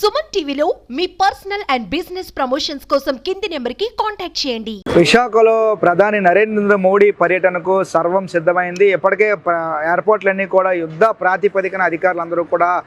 సుమన్ టీవీలో మీ personal and business promotions కోసం కింది నెంబర్కి కాంటాక్ట్ చేయండి. విశాఖలో ప్రధాని నరేంద్ర మోడీ పర్యటనకు సర్వం సిద్ధమైంది. ఇప్పటికే ప- ఎయిర్పోర్ట్లన్నీ కూడా యుద్ధ ప్రాతిపదికన అధికారులందరూ కూడా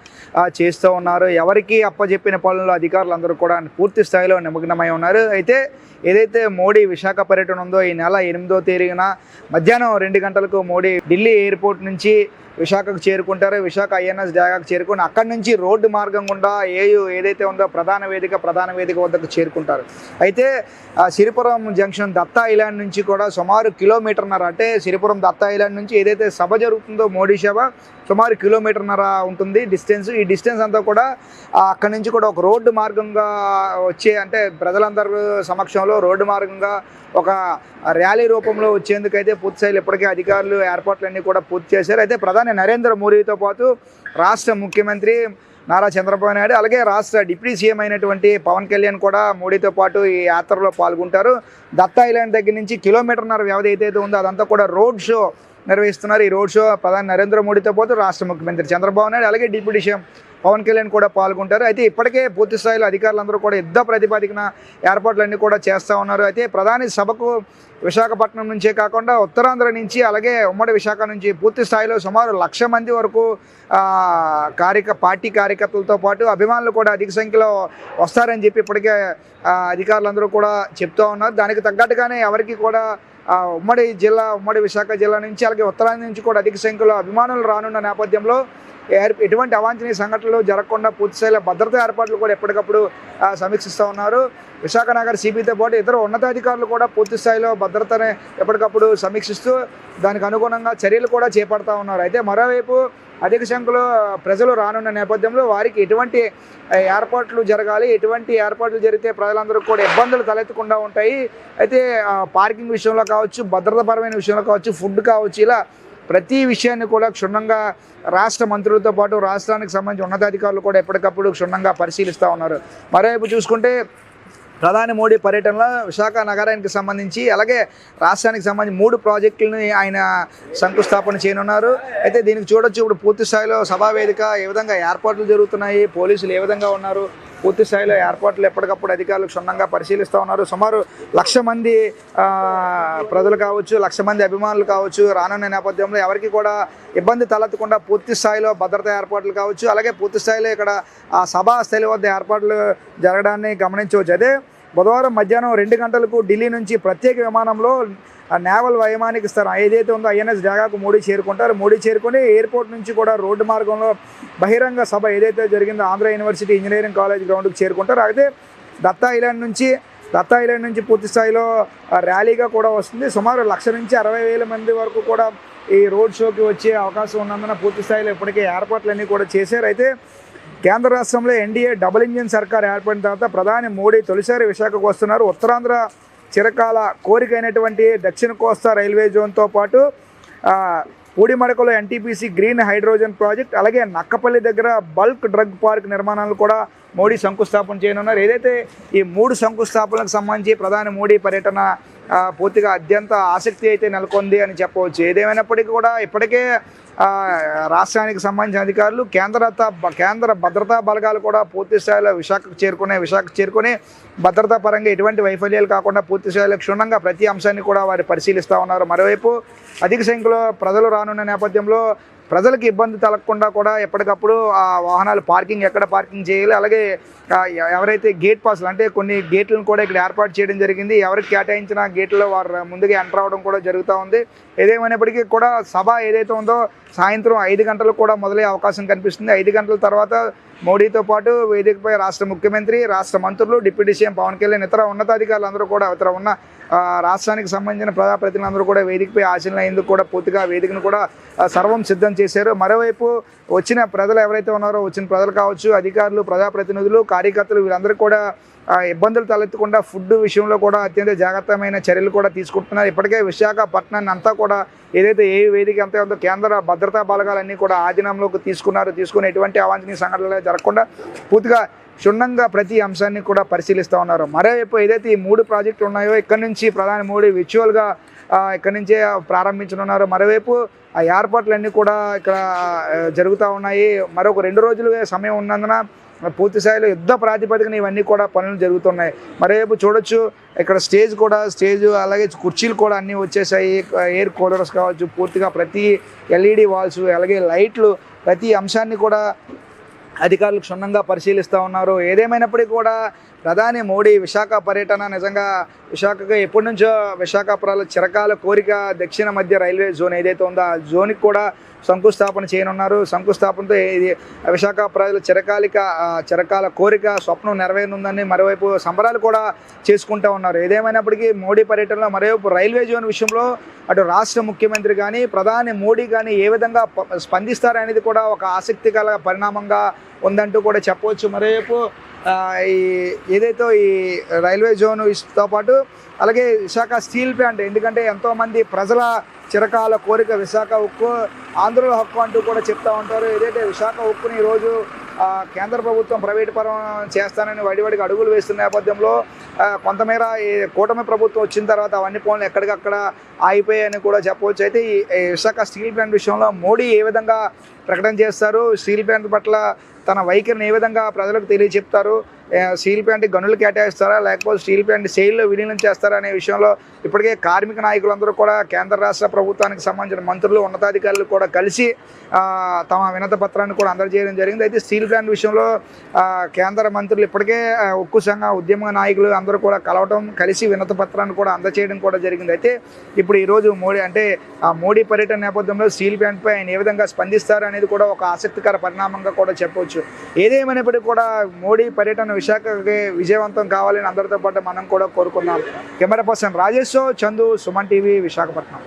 చేస్తూ ఉన్నారు. ఎవరికి అప్పచెప్పిన పనులు అధికారులందరూ కూడా పూర్తి స్థాయిలో నిమగ్నమై ఉన్నారు. అయితే ఏదైతే మోడీ విశాఖ పర్యటన ఉందో ఈ నెల ఎనిమిదో తేదీన మధ్యాహ్నం రెండు గంటలకు మోడీ ఢిల్లీ ఎయిర్పోర్ట్ నుంచి విశాఖకు చేరుకుంటారు. విశాఖ ఐఎన్ఎస్ జాగాకు చేరుకుని అక్కడి నుంచి రోడ్డు మార్గం గుండా ఏయు ఏదైతే ఉందో ప్రధాన వేదిక ప్రధాన వేదిక వద్దకు చేరుకుంటారు. అయితే ఆ సిరిపురం జంక్షన్ దత్తా ఐలాండ్ నుంచి కూడా సుమారు కిలోమీటర్న్నర అంటే సిరిపురం దత్తా ఐలాండ్ నుంచి ఏదైతే సభ జరుగుతుందో మోడీ సభ సుమారు కిలోమీటర్న్నర ఉంటుంది డిస్టెన్స్. ఈ డిస్టెన్స్ అంతా కూడా అక్కడి నుంచి కూడా ఒక రోడ్డు మార్గంగా వచ్చే అంటే ప్రజలందరూ సమక్షంలో రోడ్డు మార్గంగా ఒక ర్యాలీ రూపంలో వచ్చేందుకైతే పూర్తిస్థాయిలో ఇప్పటికే అధికారులు ఏర్పాట్లన్నీ కూడా పూర్తి చేశారు. అయితే ప్రధాని నరేంద్ర మోడీతో పాటు రాష్ట్ర ముఖ్యమంత్రి నారా చంద్రబాబు నాయుడు అలాగే రాష్ట్ర డిప్యూటీ సీఎం అయినటువంటి పవన్ కళ్యాణ్ కూడా మోడీతో పాటు ఈ యాత్రలో పాల్గొంటారు. దత్తా ఐలాండ్ దగ్గర నుంచి కిలోమీటర్న్నర వ్యవధి ఏదైతే ఉందో అదంతా కూడా రోడ్ షో నిర్వహిస్తున్నారు. ఈ రోడ్ షో ప్రధాని నరేంద్ర మోడీతో పాటు రాష్ట్ర ముఖ్యమంత్రి చంద్రబాబు నాయుడు అలాగే డిప్యూటీ సీఎం పవన్ కళ్యాణ్ కూడా పాల్గొంటారు. అయితే ఇప్పటికే పూర్తి స్థాయిలో అధికారులందరూ కూడా యుద్ధ ప్రతిపాదికన ఏర్పాట్లన్నీ కూడా చేస్తూ ఉన్నారు. అయితే ప్రధాని సభకు విశాఖపట్నం నుంచే కాకుండా ఉత్తరాంధ్ర నుంచి అలాగే ఉమ్మడి విశాఖ నుంచి పూర్తి స్థాయిలో సుమారు లక్ష మంది వరకు కార్యక పార్టీ కార్యకర్తలతో పాటు అభిమానులు కూడా అధిక సంఖ్యలో వస్తారని చెప్పి ఇప్పటికే అధికారులందరూ కూడా చెప్తూ ఉన్నారు. దానికి తగ్గట్టుగానే ఎవరికి కూడా ఉమ్మడి జిల్లా ఉమ్మడి విశాఖ జిల్లా నుంచి అలాగే ఉత్తరాంధ్ర నుంచి కూడా అధిక సంఖ్యలో అభిమానులు రానున్న నేపథ్యంలో ఎటువంటి అవాంఛనీయ సంఘటనలు జరగకుండా పూర్తిస్థాయిలో భద్రతా ఏర్పాట్లు కూడా ఎప్పటికప్పుడు సమీక్షిస్తూ ఉన్నారు. విశాఖ నగర్ సిబితో పాటు ఇతర ఉన్నతాధికారులు కూడా పూర్తి స్థాయిలో భద్రతని ఎప్పటికప్పుడు సమీక్షిస్తూ దానికి అనుగుణంగా చర్యలు కూడా చేపడతా ఉన్నారు. అయితే మరోవైపు అధిక సంఖ్యలో ప్రజలు రానున్న నేపథ్యంలో వారికి ఎటువంటి ఏర్పాట్లు జరగాలి ఎటువంటి ఏర్పాట్లు జరిగితే ప్రజలందరూ కూడా ఇబ్బందులు తలెత్తకుండా ఉంటాయి. అయితే పార్కింగ్ విషయంలో కావచ్చు భద్రతాపరమైన విషయంలో కావచ్చు ఫుడ్ కావచ్చు ఇలా ప్రతి విషయాన్ని కూడా క్షుణ్ణంగా రాష్ట్ర మంత్రులతో పాటు రాష్ట్రానికి సంబంధించి ఉన్నతాధికారులు కూడా ఎప్పటికప్పుడు క్షుణ్ణంగా పరిశీలిస్తూ ఉన్నారు. మరోవైపు చూసుకుంటే ప్రధాని మోడీ పర్యటనలో విశాఖ నగరానికి సంబంధించి అలాగే రాష్ట్రానికి సంబంధించి మూడు ప్రాజెక్టులని ఆయన శంకుస్థాపన చేయనున్నారు. అయితే దీనికి చూడొచ్చు ఇప్పుడు పూర్తి స్థాయిలో సభా వేదిక ఏ విధంగా ఏర్పాట్లు జరుగుతున్నాయి పోలీసులు ఏ విధంగా ఉన్నారు పూర్తి స్థాయిలో ఏర్పాట్లు ఎప్పటికప్పుడు అధికారులు క్షుణ్ణంగా పరిశీలిస్తూ ఉన్నారు. సుమారు లక్ష మంది ప్రజలు కావచ్చు లక్ష మంది అభిమానులు కావచ్చు రానున్న నేపథ్యంలో ఎవరికి కూడా ఇబ్బంది తలెత్తకుండా పూర్తి స్థాయిలో భద్రత ఏర్పాట్లు కావచ్చు అలాగే పూర్తి స్థాయిలో ఇక్కడ ఆ సభా స్థలి వద్ద ఏర్పాట్లు జరగడాన్ని గమనించవచ్చు. అదే బుధవారం మధ్యాహ్నం రెండు గంటలకు ఢిల్లీ నుంచి ప్రత్యేక విమానంలో నేవల్ వైమానిక స్థలం ఏదైతే ఉందో ఐఎన్ఎస్ జాగాకు మోడీ చేరుకుంటారు మోడీ చేరుకొని ఎయిర్పోర్ట్ నుంచి కూడా రోడ్డు మార్గంలో బహిరంగ సభ ఏదైతే జరిగిందో ఆంధ్ర యూనివర్సిటీ ఇంజనీరింగ్ కాలేజ్ గ్రౌండ్కి చేరుకుంటారు అయితే దత్తా ఐలాండ్ నుంచి దత్తా ఐలాండ్ నుంచి పూర్తి స్థాయిలో ర్యాలీగా కూడా వస్తుంది. సుమారు లక్ష నుంచి అరవై వేల మంది వరకు కూడా ఈ రోడ్ షోకి వచ్చే అవకాశం ఉన్నందున పూర్తి స్థాయిలో ఇప్పటికే ఏర్పాట్లన్నీ కూడా చేశారు. అయితే కేంద్ర రాష్ట్రంలో ఎన్డీఏ డబుల్ ఇంజిన్ సర్కార్ ఏర్పడిన తర్వాత ప్రధాని మోడీ తొలిసారి విశాఖకు వస్తున్నారు. ఉత్తరాంధ్ర చిరకాల కోరికైనటువంటి దక్షిణ కోస్తా రైల్వే జోన్తో పాటు పూడిమడకలో ఎన్టీపీసీ గ్రీన్ హైడ్రోజన్ ప్రాజెక్ట్ అలాగే నక్కపల్లి దగ్గర బల్క్ డ్రగ్ పార్క్ నిర్మాణాలు కూడా మోడీ శంకుస్థాపన చేయనున్నారు. ఏదైతే ఈ మూడు శంకుస్థాపనలకు సంబంధించి ప్రధాని మోడీ పర్యటన పూర్తిగా అత్యంత ఆసక్తి అయితే నెలకొంది అని చెప్పవచ్చు. ఏదేమైనప్పటికీ కూడా ఇప్పటికే రాష్ట్రానికి సంబంధించిన అధికారులు కేంద్ర కేంద్ర భద్రతా బలగాలు కూడా పూర్తి స్థాయిలో విశాఖకు చేరుకునే విశాఖకు చేరుకుని భద్రతా పరంగా ఎటువంటి వైఫల్యాలు కాకుండా పూర్తి స్థాయిలో క్షుణ్ణంగా ప్రతి అంశాన్ని కూడా వారు పరిశీలిస్తూ ఉన్నారు. మరోవైపు అధిక సంఖ్యలో ప్రజలు రానున్న నేపథ్యంలో ప్రజలకు ఇబ్బంది తలగకుండా కూడా ఎప్పటికప్పుడు ఆ వాహనాలు పార్కింగ్ ఎక్కడ పార్కింగ్ చేయాలి అలాగే ఎవరైతే గేట్ పాస్లు అంటే కొన్ని గేట్లను కూడా ఇక్కడ ఏర్పాటు చేయడం జరిగింది. ఎవరికి కేటాయించిన గేట్లో వారు ముందుగా ఎంటర్ అవ్వడం కూడా జరుగుతూ ఉంది. ఏదేమైనప్పటికీ కూడా సభ ఏదైతే ఉందో సాయంత్రం ఐదు గంటలకు కూడా మొదలయ్యే అవకాశం కనిపిస్తుంది. ఐదు గంటల తర్వాత మోడీతో పాటు వేదికపై రాష్ట్ర ముఖ్యమంత్రి రాష్ట్ర మంత్రులు డిప్యూటీ సీఎం పవన్ కళ్యాణ్ ఇతర ఉన్నతాధికారులు అందరూ కూడా ఇతర ఉన్న రాష్ట్రానికి సంబంధించిన ప్రజాప్రతినిధులందరూ కూడా వేదికపై ఆశీలైనందుకు కూడా పూర్తిగా వేదికను కూడా సర్వం సిద్ధం చేశారు. మరోవైపు వచ్చిన ప్రజలు ఎవరైతే ఉన్నారో వచ్చిన ప్రజలు కావచ్చు అధికారులు ప్రజాప్రతినిధులు కార్యకర్తలు వీళ్ళందరూ కూడా ఇబ్బందులు తలెత్తకుండా ఫుడ్ విషయంలో కూడా అత్యంత జాగ్రత్తమైన చర్యలు కూడా తీసుకుంటున్నారు. ఇప్పటికే విశాఖపట్నాన్ని అంతా కూడా ఏదైతే ఏ వేదిక అంతా ఉందో కేంద్ర భద్రతా బలగాలన్నీ కూడా ఆధీనంలోకి తీసుకున్నారు. తీసుకుని ఎటువంటి అవాంఛనీయ సంఘటనలు జరగకుండా పూర్తిగా క్షుణ్ణంగా ప్రతి అంశాన్ని కూడా పరిశీలిస్తూ ఉన్నారు. మరోవైపు ఏదైతే ఈ మూడు ప్రాజెక్టులు ఉన్నాయో ఇక్కడ నుంచి ప్రధాని మోడీ విచువల్గా ఇక్కడ నుంచే ప్రారంభించనున్నారు. మరోవైపు ఆ ఏర్పాట్లన్నీ కూడా ఇక్కడ జరుగుతూ ఉన్నాయి. మరొక రెండు రోజులు సమయం ఉన్నందున పూర్తి స్థాయిలో యుద్ధ ప్రాతిపదికన ఇవన్నీ కూడా పనులు జరుగుతున్నాయి. మరేపు చూడొచ్చు ఇక్కడ స్టేజ్ కూడా స్టేజ్ అలాగే కుర్చీలు కూడా అన్నీ వచ్చేసాయి. ఎయిర్ కూలర్స్ కావచ్చు పూర్తిగా ప్రతి ఎల్ఈడి వాల్స్ అలాగే లైట్లు ప్రతి అంశాన్ని కూడా అధికారులు క్షుణ్ణంగా పరిశీలిస్తూ ఉన్నారు. ఏదేమైనప్పటికీ కూడా ప్రధాని మోడీ విశాఖ పర్యటన నిజంగా విశాఖకు ఎప్పటి నుంచో విశాఖపురాల చిరకాల కోరిక దక్షిణ మధ్య రైల్వే జోన్ ఏదైతే ఉందో ఆ జోన్కి కూడా శంకుస్థాపన చేయనున్నారు. శంకుస్థాపనతో ఇది విశాఖ ప్రజల చిరకాలిక చిరకాల కోరిక స్వప్నం నెరవేరుందని మరోవైపు సంబరాలు కూడా చేసుకుంటూ ఉన్నారు. ఏదేమైనప్పటికీ మోడీ పర్యటనలో మరోవైపు రైల్వే జోన్ విషయంలో అటు రాష్ట్ర ముఖ్యమంత్రి కానీ ప్రధాని మోడీ కానీ ఏ విధంగా స్పందిస్తారనేది కూడా ఒక ఆసక్తికర పరిణామంగా ఉందంటూ కూడా చెప్పవచ్చు. మరోవైపు ఈ ఏదైతే ఈ రైల్వే జోన్తో పాటు అలాగే విశాఖ స్టీల్ ప్లాంట్ ఎందుకంటే ఎంతోమంది ప్రజల చిరకాల కోరిక విశాఖ ఉక్కు ఆంధ్రుల హక్కు అంటూ కూడా చెప్తూ ఉంటారు. ఏదైతే విశాఖ ఉక్కుని ఈరోజు కేంద్ర ప్రభుత్వం ప్రైవేట్ పరం చేస్తానని వడివడికి అడుగులు వేస్తున్న నేపథ్యంలో కొంతమేర ఈ కూటమి ప్రభుత్వం వచ్చిన తర్వాత అవన్నీ పనులు ఎక్కడికక్కడ ఆగిపోయాయని కూడా చెప్పవచ్చు. అయితే ఈ ఈ విశాఖ స్టీల్ ప్లాంట్ విషయంలో మోడీ ఏ విధంగా ప్రకటన చేస్తారు? స్టీల్ ప్లాంట్ పట్ల తన వైఖరిని ఏ విధంగా ప్రజలకు తెలియచెప్తారు స్టీల్ ప్లాంట్ గనులు కేటాయిస్తారా? లేకపోతే స్టీల్ ప్లాంట్ సేల్లో విలీనం చేస్తారా అనే విషయంలో ఇప్పటికే కార్మిక నాయకులందరూ కూడా కేంద్ర రాష్ట్ర ప్రభుత్వానికి సంబంధించిన మంత్రులు ఉన్నతాధికారులు కూడా కలిసి తమ వినత పత్రాన్ని కూడా అందజేయడం జరిగింది. అయితే స్టీల్ ప్లాంట్ విషయంలో కేంద్ర మంత్రులు ఇప్పటికే ఉక్కు సంఘ ఉద్యమ నాయకులు అందరూ కూడా కలవటం కలిసి వినత పత్రాన్ని కూడా అందజేయడం కూడా జరిగింది. అయితే ఇప్పుడు ఈరోజు మోడీ అంటే ఆ మోడీ పర్యటన నేపథ్యంలో స్టీల్ ప్లాంట్పై ఆయన ఏ విధంగా స్పందిస్తారు అనేది కూడా ఒక ఆసక్తికర పరిణామంగా కూడా చెప్పవచ్చు. ఏదేమైనప్పటికీ కూడా మోడీ పర్యటన విశాఖకి విజయవంతం కావాలని అందరితో పాటు మనం కూడా కోరుకుందాం. Camera person Rajesh Chandu Suman TV Visakhapatnam.